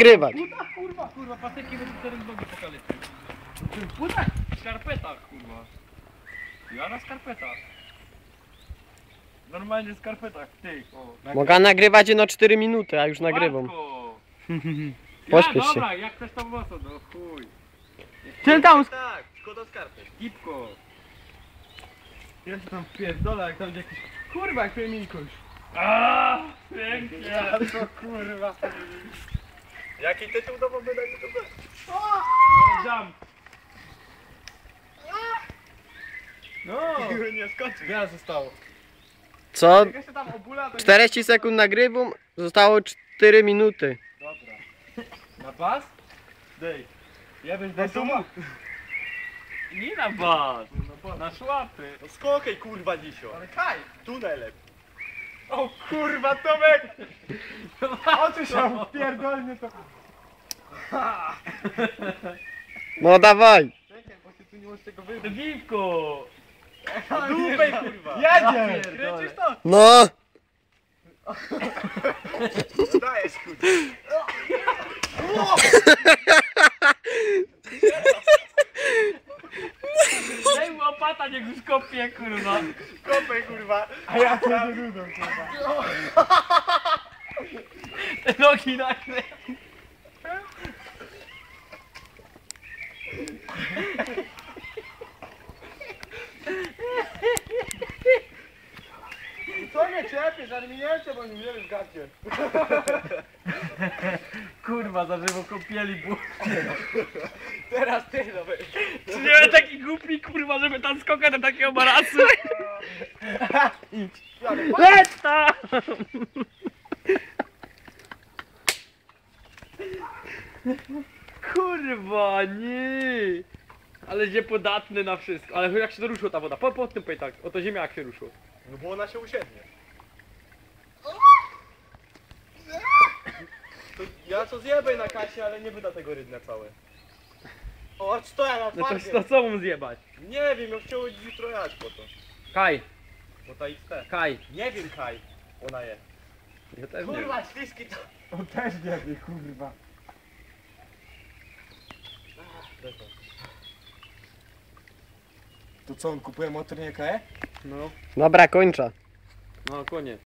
Grywać. Buta, kurwa, kurwa, patyki będą teraz nogi pokaleczył. W butach, w skarpetach, kurwa. Ja na skarpetach. Normalnie w skarpetach, ty. O. Mogę nagrywać no 4 minuty, a już nagrywam. Matko. Pośpiesz ja, się. dobra, jak chcesz tam mocno, no chuj. Czy tam Tak, szkoda skarpet. Gipko. Ja się tam pierdolę, jak tam jakiś... Kurwa, jak mnie Mikoś. Aaaa, pięknie. to kurwa. Jaki tytuł do wody na YouTube? No, jump. No! nie skończy. Wiele zostało. Co? Jak ja się tam obula, to... 40 sekund nagrywam, zostało 4 minuty. Dobra. Na pas? Dej. Ja bym to mógł. Nie na bas, na szłapy. no skokaj kurwa dzisio. Ale kaj, tu najlepiej. O kurwa Tomek! Oczy się pierdolnie to... No dawaj. Czekaj, bo się tu nie możesz tego wybrać. Gipko. Dupej kurwa! Jedzie! Kręcisz to? No. Dajesz kurwa. Daj mu opata, niech już kopie, kurwa. Kopej kurwa. A ja to lubię kurwa. Te nogi nagle. Co mnie czepiesz, ale mi nie bo nie wiesz gacie. Kurwa, za żywo kąpieli było. Teraz ty no weź. Czy nie wiem, taki głupi, kurwa, żeby tam skokać do takiego marasu. Letta! Kurwa, nie! Ale się podatny na wszystko. Ale jak się to ruszyło ta woda? Po, po tym powiedz tak, oto ziemia jak się ruszyło. No bo ona się usiednie. To ja co zjebę na kasie, ale nie wyda tego rydna całe. O, co ja na No to, to co mu zjebać? Nie wiem, ja chciałem jutro jechać po to. Kaj, Bo ta XT. kaj. Nie wiem, Kaj. Ona jest. Ja też nie. Kurwa, śliski to. On też nie wie, kurwa. To co, on kupuje motor nie KE? No, Dobra, kończę. no koniec.